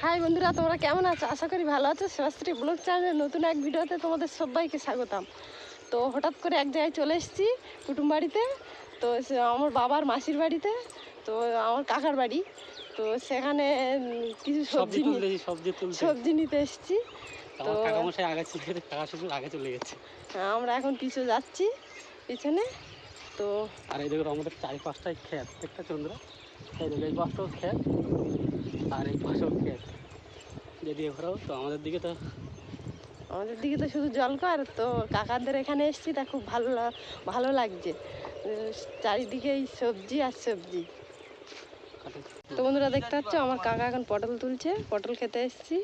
High বন্ধুরা তোমরা কেমন আছো? আশা করি ভালো আছো। সেবাশ্রী ব্লগ চ্যানেলের নতুন এক ভিডিওতে তোমাদের সবাইকে স্বাগতম। তো হঠাৎ করে এক জায়গায় চলে এসেছি কুটুম বাড়িতে। তো আমার বাবার মাসির বাড়িতে তো আমার কাকার বাড়ি। তো সেখানে কিছু সবজি সবজি নিতে এসেছি। আমার তো- আগে চলে গেছে। আমরা এখন পিছু যাচ্ছি পিছনে। তো আর এই দেখো আমাদের চারি পাঁচটাই খেত একটা চন্দ্র এই দেখো এই পাঁচটাও খেত আর এই পাশেও খেত। যদি এভাবেও তো আমাদের দিকে তো আমাদের দিকে তো শুধু জল কর তো কাকাদের এখানে এসেছি তা খুব ভালো ভালো লাগছে। চারিদিকে এই সবজি আর সবজি। তো বন্ধুরা দেখতে পাচ্ছ আমার কাকা এখন পটল তুলছে পটল খেতে এসেছি।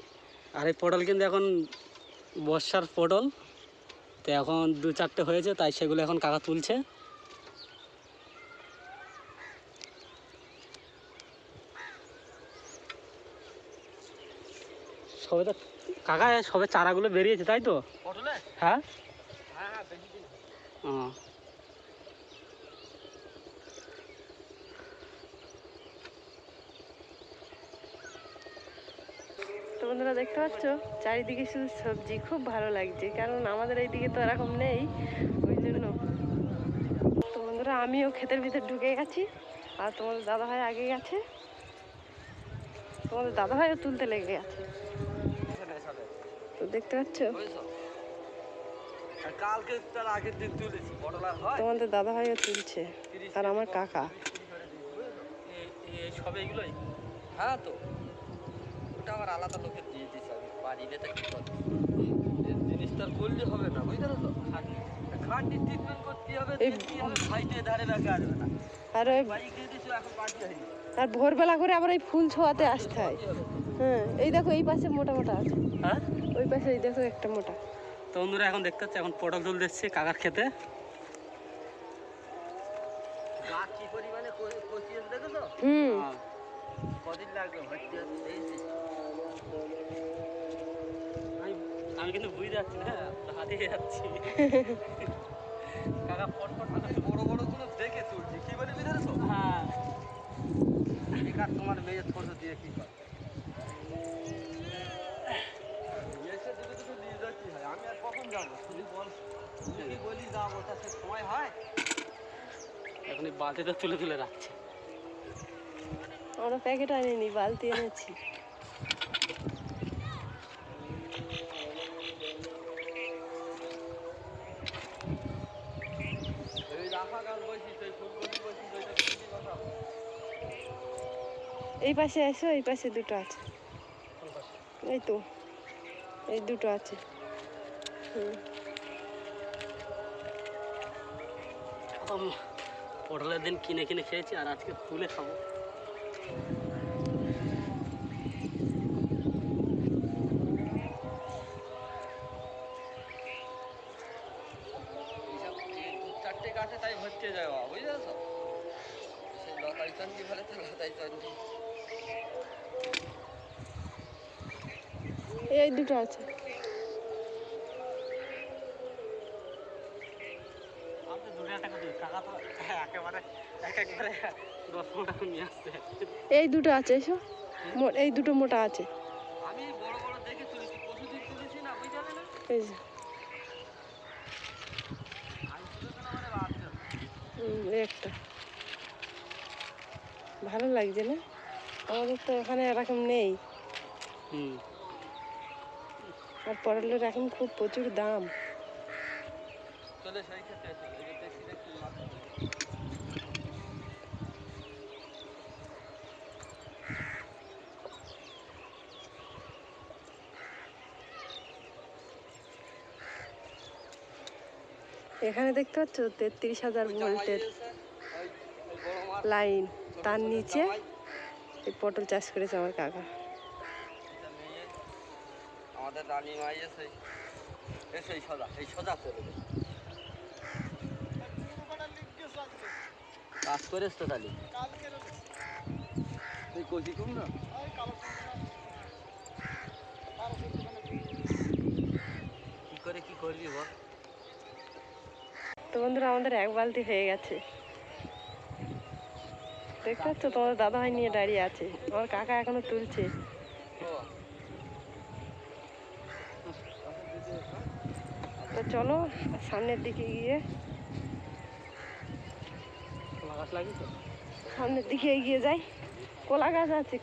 আর এই পটল কিন্তু এখন বর্ষার পটল। তো এখন দু চারটে হয়েছে তাই সেগুলো এখন কাকা তুলছে। সবে তো কাকা সবে চারাগুলো বেরিয়েছে তাই তো? হ্যাঁ? ও। তো বন্ধুরা দেখতে পাচ্ছ? চারিদিকে শুধু সবজি খুব ভালো লাগছে। কারণ আমাদের এইদিকে তো এরকম নেই ওই জন্য। তো বন্ধুরা আমিও ক্ষেতের ভিতর ঢুকে গেছি আর তোমাদের দাদা ভাই আগে গেছে তোমাদের দাদা ভাইও তুলতে লেগে গেছে। তো দেখতে পাচ্ছ? তোমাদের দাদা ভাইও তুলছে আর আমার কাকা। এগুলোই হ্যাঁ তো? ওটা আবার আলাদা লোকে দিয়ে আমি পারি কি জিনিসটা করলে হবে না বুঝতে তো খাঁটি ট্রিটমেন্ট করতে হবে ধারে আসবে না। আর ওই আর ভোরবেলা করে আবার এই ফুল ছোঁয়াতে আসতে হয়। হ্যাঁ এই দেখো এই পাশে মোটা মোটা আছে। হ্যাঁ? ওই পাশে দেখো একটা মোটা। তো বন্ধুরা এখন দেখতে পাচ্ছি এখন পটল তুলতে এসছি কাকার খেতে। হুম। কদিন লাগবে হতে। আমি আমি কিন্তু বুঝতে পারছি না হারিয়ে যাচ্ছি। কাকা পট আমি বড় বড়গুলো দেখে তুলছি। কি বলে বুঝতে তো? হ্যাঁ। তোমার মেয়ে ছোট দিয়ে কি করে এসে দুটো দুটো নিয়ে যাওয়া কি হয় আমি আর কখন যাব তুই বল তুই যদি বলি যাব তা সে সময় হয় এখন এই বালতিতে তুলে তুলে রাখছে। আমরা প্যাকেট আনিনি বালতি এনেছি। এই পাশে এসো এই পাশে দুটো আছে। এই তো এই দুটো আছে। হুম। পটলের দিন কিনে কিনে খেয়েছি আর আজকে তুলে খাব। তাই ভর্তি যায় বাবা বুঝতে পারছ সেই লতাই চন্ডি বলে তো লতাই চন্ডি এই দুটো আছে। এই দুটো আছে এসো। মো- এই দুটো মোটা আছে। একটা। ভালো লাগছে না? আমাদের তো এখানে এরকম নেই। আর পটলের এখন খুব প্রচুর দাম। চলে সেই ক্ষেত্রে এসে এই যে দেখি দেখি মাথা এখানে দেখতে পাচ্ছ? তেত্রিশ হাজার ভোল্টের লাইন। তার নিচে এই পটল চাষ করেছে আমার কাকা। আমাদের রানী মাই তো কি করে কি করবি বল? তো বন্ধুরা, আমাদের এক বালতি হয়ে গেছে। দেখতে পাচ্ছ, তোমাদের দাদা ভাই নিয়ে দাঁড়িয়ে আছে। আমার কাকা এখনও তুলছে। তো চলো, সামনের দিকে গিয়ে। সামনের দিকে এগিয়ে যাই। কলা গাছ আছে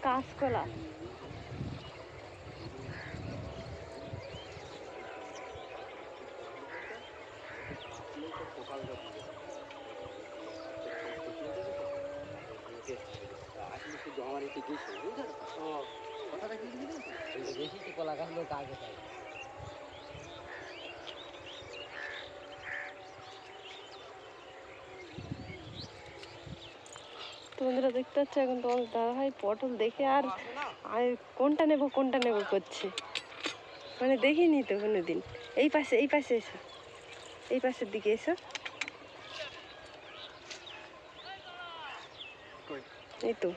কাঁচ কলা কলা গাছ লোক আগে পাই তো বন্ধুরা দেখতে পাচ্ছ এখন তোমাদের দাদা ভাই পটল দেখে আর আর কোনটা নেব কোনটা নেব করছে। মানে দেখিনি তো কোনোদিন। এই পাশে এই পাশে এসো। এই পাশের দিকে এসো। এই তো।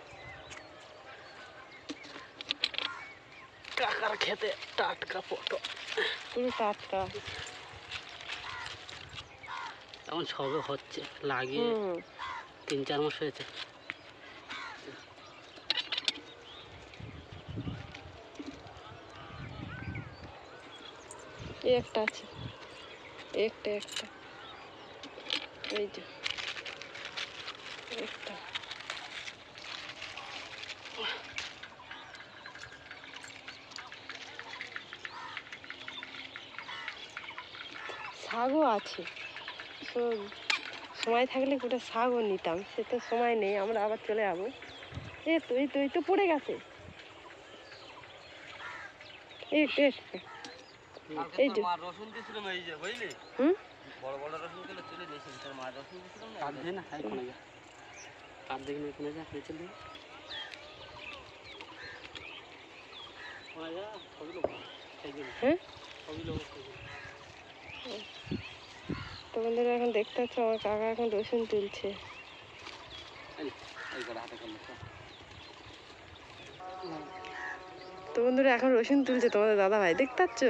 কাকার খেতে টাটকা পটল। পুরো টাটকা। এখন সবে হচ্ছে লাগিয়ে তিন চার মাস হয়েছে। একটা আছে। একটা একটা। এই যে। একটা। শাকও আছে। তো সময় থাকলে গোটা শাকও নিতাম সে তো সময় নেই আমরা আবার চলে যাব। এ তুই এই তো পড়ে গেছে। এই যে। রসুন যে বুঝলি? হুম? বড় বড় রসুনগুলো তোর মা রসুন না? না কোনে যা। না কোনে যা হ্যাঁ সবই লোক সেই জন্য। তো বন্ধুরা এখন দেখতে পাচ্ছ, আমার কাকা এখন রসুন তুলছে। তো বন্ধুরা, এখন রসুন তুলছে তোমাদের দাদা ভাই, দেখতে পাচ্ছ?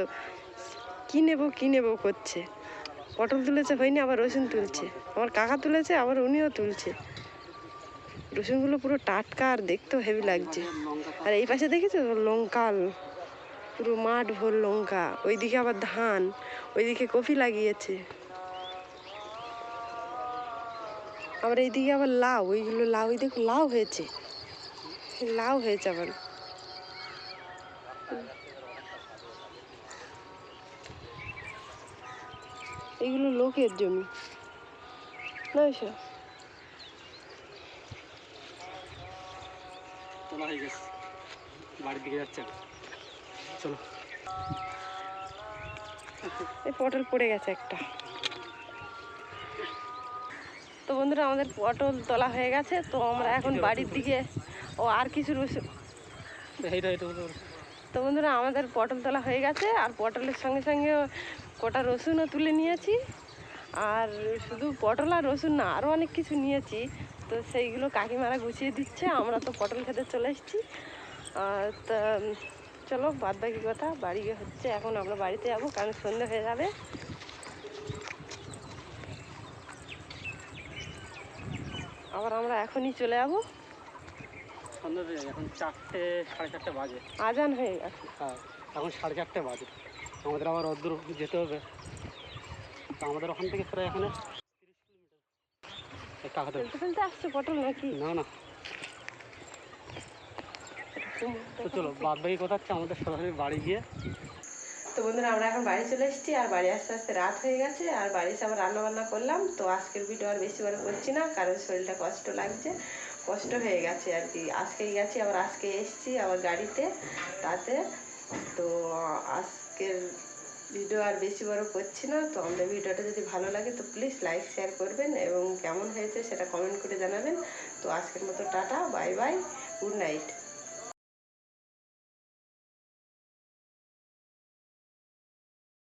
কি নেব কি নেব করছে? পটল তুলেছে হয়নি আবার রসুন তুলছে। আমার কাকা তুলেছে, আবার উনিও তুলছে। রসুনগুলো পুরো টাটকা আর দেখতেও হেভি লাগছে। আর এই পাশে দেখেছ? লঙ্কা পুরো মাঠ ভোর লঙ্কা, ওইদিকে আবার ধান, ওইদিকে কফি লাগিয়েছে। আবার এইদিকে আবার লাউ, ওইগুলো লাউ ওই দেখো লাউ হয়েছে। লাউ হয়েছে আবার। এগুলো লোকের জমি। বাড়ির দিকে যাচ্ছে। চলো। এই পটল পড়ে গেছে একটা। তো বন্ধুরা আমাদের পটল তোলা হয়ে গেছে তো আমরা এখন বাড়ির দিকে ও আর কিছু রসুন তো বন্ধুরা আমাদের পটল তোলা হয়ে গেছে আর পটলের সঙ্গে সঙ্গে কটা রসুনও তুলে নিয়েছি। আর শুধু পটল আর রসুন না আরও অনেক কিছু নিয়েছি। তো সেইগুলো কাকিমারা গুছিয়ে দিচ্ছে আমরা তো পটল খেতে চলে এসেছি। আর তা চলো বাদ বাকি কথা বাড়ি গিয়ে হচ্ছে এখন আমরা বাড়িতে যাব কারণ সন্ধে হয়ে যাবে। আবার আমরা এখনই চলে যাব। সন্ধ্যা এখন চারটে সাড়ে চারটে বাজে। আজান হয়ে গেছে। হ্যাঁ এখন সাড়ে চারটে বাজে। আমাদের আবার অদূর যেতে হবে। আমাদের ওখান থেকে প্রায় এখানে তিরিশ কিলোমিটার। কাকাতে ফেলতে ফেলতে আসছে পটল নাকি? না না। তো চলো বাদ বাকি কথা হচ্ছে আমাদের সরাসরি বাড়ি গিয়ে। তো বন্ধুরা, আমরা এখন বাড়ি চলে এসেছি আর বাড়ি আসতে আসতে রাত হয়ে গেছে আর বাড়ি এসে আবার রান্না বান্না করলাম। তো আজকের ভিডিও আর বেশি বড় করছি না, কারণ শরীরটা কষ্ট লাগছে, কষ্ট হয়ে গেছে আর কি। আজকেই গেছি, আবার আজকে এসেছি আবার গাড়িতে, তাতে। তো আজকের ভিডিও আর বেশি বড় করছি না, তো আমাদের ভিডিওটা যদি ভালো লাগে তো প্লিজ লাইক শেয়ার করবেন এবং কেমন হয়েছে সেটা কমেন্ট করে জানাবেন। তো আজকের মতো tata bye bye good night